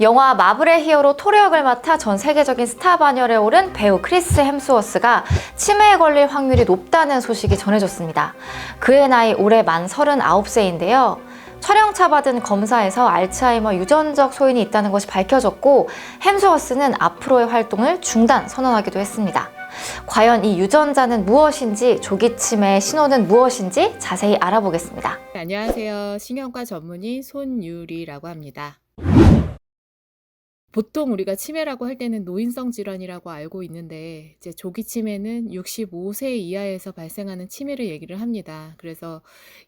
영화 마블의 히어로 토르 역을 맡아 전 세계적인 스타 반열에 오른 배우 크리스 햄스워스가 치매에 걸릴 확률이 높다는 소식이 전해졌습니다. 그의 나이 올해 만 39세인데요. 촬영차 받은 검사에서 알츠하이머 유전적 소인이 있다는 것이 밝혀졌고 햄스워스는 앞으로의 활동을 중단 선언하기도 했습니다. 과연 이 유전자는 무엇인지 조기 치매의 신호는 무엇인지 자세히 알아보겠습니다. 네, 안녕하세요. 신경과 전문의 손유리라고 합니다. 보통 우리가 치매라고 할 때는 노인성 질환이라고 알고 있는데 이제 조기 치매는 65세 이하에서 발생하는 치매를 얘기를 합니다. 그래서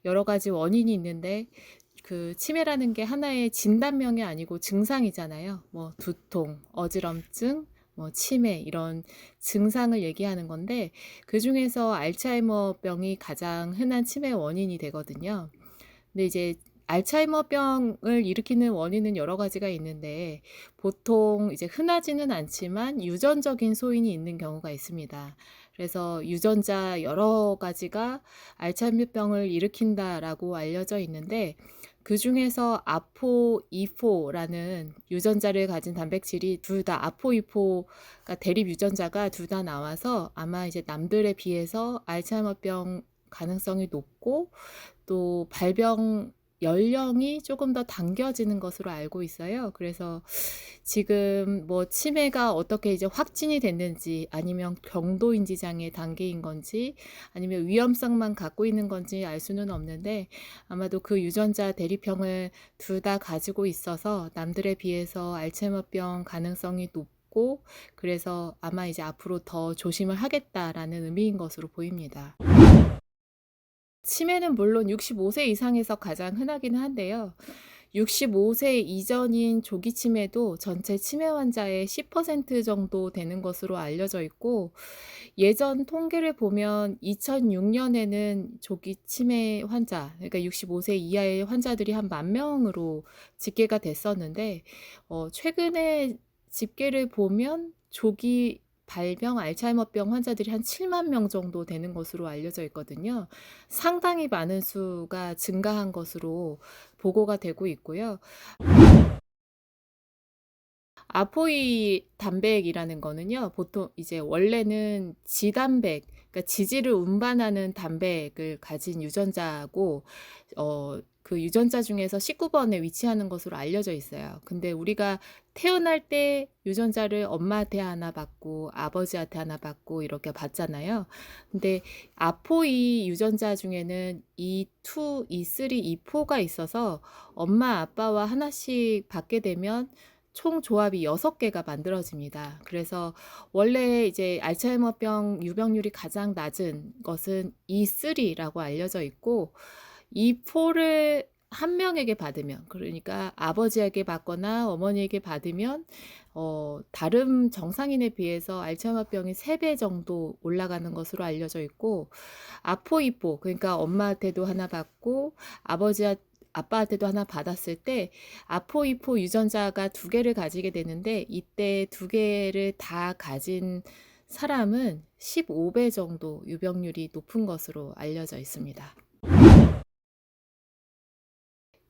여러 가지 원인이 있는데 그 치매라는 게 하나의 진단명이 아니고 증상이잖아요. 뭐 두통, 어지럼증, 뭐 치매 이런 증상을 얘기하는 건데 그 중에서 알츠하이머병이 가장 흔한 치매 원인이 되거든요. 근데 이제 알츠하이머병을 일으키는 원인은 여러 가지가 있는데 보통 이제 흔하지는 않지만 유전적인 소인이 있는 경우가 있습니다. 그래서 유전자 여러 가지가 알츠하이머병을 일으킨다라고 알려져 있는데 그 중에서 아포2포라는 유전자를 가진 단백질이 둘 다 아포2포가 대립 유전자가 둘 다 나와서 아마 이제 남들에 비해서 알츠하이머병 가능성이 높고 또 발병 연령이 조금 더 당겨지는 것으로 알고 있어요. 그래서 지금 뭐 치매가 어떻게 이제 확진이 됐는지 아니면 경도인지 장애 단계인 건지 아니면 위험성만 갖고 있는 건지 알 수는 없는데 아마도 그 유전자 대립형을 둘 다 가지고 있어서 남들에 비해서 알츠하이머병 가능성이 높고 그래서 아마 이제 앞으로 더 조심을 하겠다라는 의미인 것으로 보입니다. 치매는 물론 65세 이상에서 가장 흔하기는 한데요. 65세 이전인 조기 치매도 전체 치매 환자의 10% 정도 되는 것으로 알려져 있고 예전 통계를 보면 2006년에는 조기 치매 환자, 그러니까 65세 이하의 환자들이 한 만 명으로 집계가 됐었는데 어, 최근에 집계를 보면 조기 발병 알츠하이머병 환자들이 한 7만 명 정도 되는 것으로 알려져 있거든요. 상당히 많은 수가 증가한 것으로 보고가 되고 있고요. 아포이 단백이라는 거는요, 보통 이제 원래는 지단백, 그러니까 지질을 운반하는 단백을 가진 유전자고, 어, 그 유전자 중에서 19번에 위치하는 것으로 알려져 있어요. 근데 우리가 태어날 때 유전자를 엄마한테 하나 받고 아버지한테 하나 받고 이렇게 받잖아요. 근데 아포이 유전자 중에는 E2, E3, E4가 있어서 엄마, 아빠와 하나씩 받게 되면 총 조합이 6개가 만들어집니다. 그래서 원래 이제 알츠하이머병 유병률이 가장 낮은 것은 E3라고 알려져 있고 E4를 한 명에게 받으면 그러니까 아버지에게 받거나 어머니에게 받으면 어, 다른 정상인에 비해서 알츠하이머병이 3배 정도 올라가는 것으로 알려져 있고 아포이포 그러니까 엄마한테도 하나 받고 아버지한테 아빠한테도 하나 받았을 때 아포이포 유전자가 두 개를 가지게 되는데 이때 두 개를 다 가진 사람은 15배 정도 유병률이 높은 것으로 알려져 있습니다.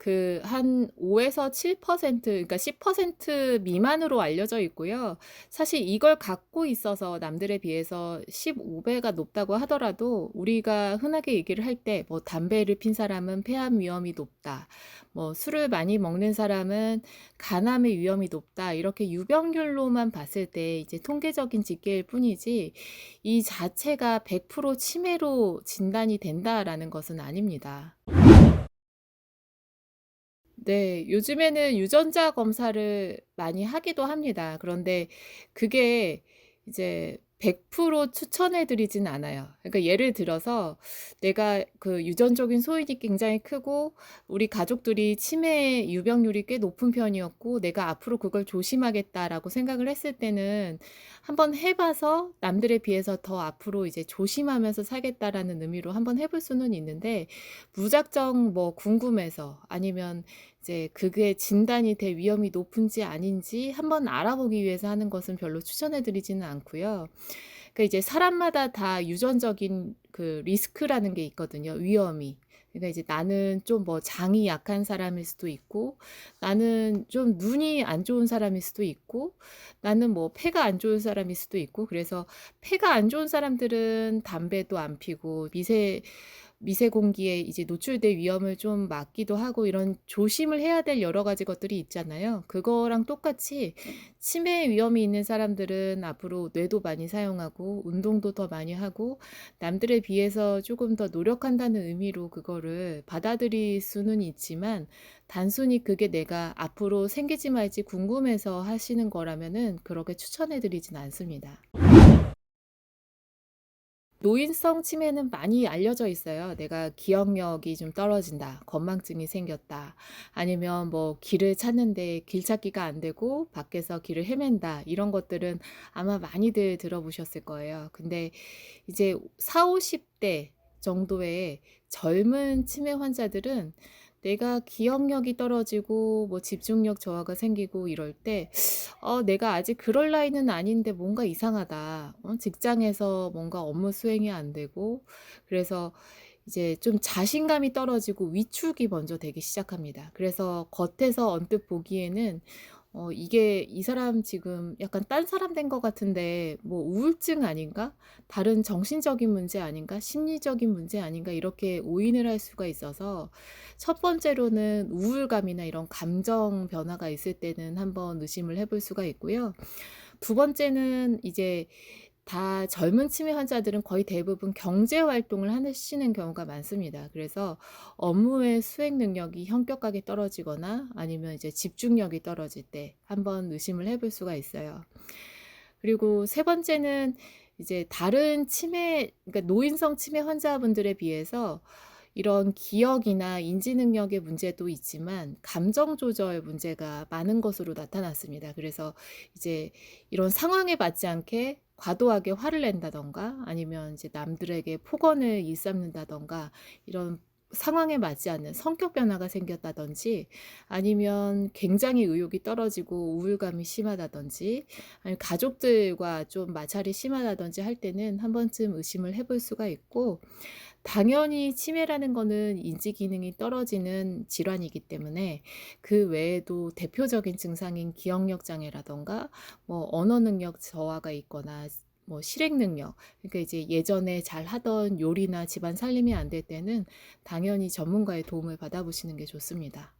그 한 5에서 7% 그러니까 10% 미만으로 알려져 있고요. 사실 이걸 갖고 있어서 남들에 비해서 15배가 높다고 하더라도 우리가 흔하게 얘기를 할 때 뭐 담배를 핀 사람은 폐암 위험이 높다. 뭐 술을 많이 먹는 사람은 간암의 위험이 높다. 이렇게 유병률로만 봤을 때 이제 통계적인 집계일 뿐이지 이 자체가 100% 치매로 진단이 된다라는 것은 아닙니다. 네. 요즘에는 유전자 검사를 많이 하기도 합니다. 그런데 그게 이제 100% 추천해 드리진 않아요. 그러니까 예를 들어서 내가 그 유전적인 소인이 굉장히 크고 우리 가족들이 치매 유병률이 꽤 높은 편이었고 내가 앞으로 그걸 조심하겠다라고 생각을 했을 때는 한번 해 봐서 남들에 비해서 더 앞으로 이제 조심하면서 살겠다라는 의미로 한번 해볼 수는 있는데 무작정 뭐 궁금해서 아니면 이제 그게 진단이 될 위험이 높은지 아닌지 한번 알아보기 위해서 하는 것은 별로 추천해 드리지는 않고요. 그러니까 이제 사람마다 다 유전적인 그 리스크라는 게 있거든요, 위험이. 그러니까 이제 나는 좀 뭐 장이 약한 사람일 수도 있고, 나는 좀 눈이 안 좋은 사람일 수도 있고, 나는 뭐 폐가 안 좋은 사람일 수도 있고, 그래서 폐가 안 좋은 사람들은 담배도 안 피고, 미세, 미세 공기에 이제 노출될 위험을 좀 막기도 하고 이런 조심을 해야 될 여러 가지 것들이 있잖아요. 그거랑 똑같이 치매 위험이 있는 사람들은 앞으로 뇌도 많이 사용하고 운동도 더 많이 하고 남들에 비해서 조금 더 노력한다는 의미로 그거를 받아들일 수는 있지만 단순히 그게 내가 앞으로 생기지 말지 궁금해서 하시는 거라면은 그렇게 추천해 드리진 않습니다. 노인성 치매는 많이 알려져 있어요. 내가 기억력이 좀 떨어진다, 건망증이 생겼다, 아니면 뭐 길을 찾는데 길 찾기가 안 되고 밖에서 길을 헤맨다, 이런 것들은 아마 많이들 들어보셨을 거예요. 근데 이제 4, 50대 정도의 젊은 치매 환자들은 내가 기억력이 떨어지고 뭐 집중력 저하가 생기고 이럴 때 어, 내가 아직 그럴 나이는 아닌데 뭔가 이상하다. 어, 직장에서 뭔가 업무 수행이 안 되고, 그래서 이제 좀 자신감이 떨어지고 위축이 먼저 되기 시작합니다. 그래서 겉에서 언뜻 보기에는 어, 이게 이 사람 지금 약간 딴 사람 된 것 같은데 뭐 우울증 아닌가? 다른 정신적인 문제 아닌가? 심리적인 문제 아닌가? 이렇게 오인을 할 수가 있어서 첫 번째로는 우울감이나 이런 감정 변화가 있을 때는 한번 의심을 해볼 수가 있고요. 두 번째는 이제 다 젊은 치매 환자들은 거의 대부분 경제 활동을 하시는 경우가 많습니다. 그래서 업무의 수행 능력이 현격하게 떨어지거나 아니면 이제 집중력이 떨어질 때 한번 의심을 해볼 수가 있어요. 그리고 세 번째는 이제 다른 치매, 그러니까 노인성 치매 환자분들에 비해서 이런 기억이나 인지 능력의 문제도 있지만 감정 조절 문제가 많은 것으로 나타났습니다. 그래서 이제 이런 상황에 맞지 않게 과도하게 화를 낸다던가 아니면 이제 남들에게 폭언을 일삼는다던가 이런 상황에 맞지 않는 성격 변화가 생겼다든지 아니면 굉장히 의욕이 떨어지고 우울감이 심하다든지 아니면 가족들과 좀 마찰이 심하다든지 할 때는 한 번쯤 의심을 해볼 수가 있고 당연히 치매라는 거는 인지 기능이 떨어지는 질환이기 때문에 그 외에도 대표적인 증상인 기억력 장애라던가 뭐 언어 능력 저하가 있거나 뭐 실행 능력 그러니까 이제 예전에 잘 하던 요리나 집안 살림이 안 될 때는 당연히 전문가의 도움을 받아보시는 게 좋습니다.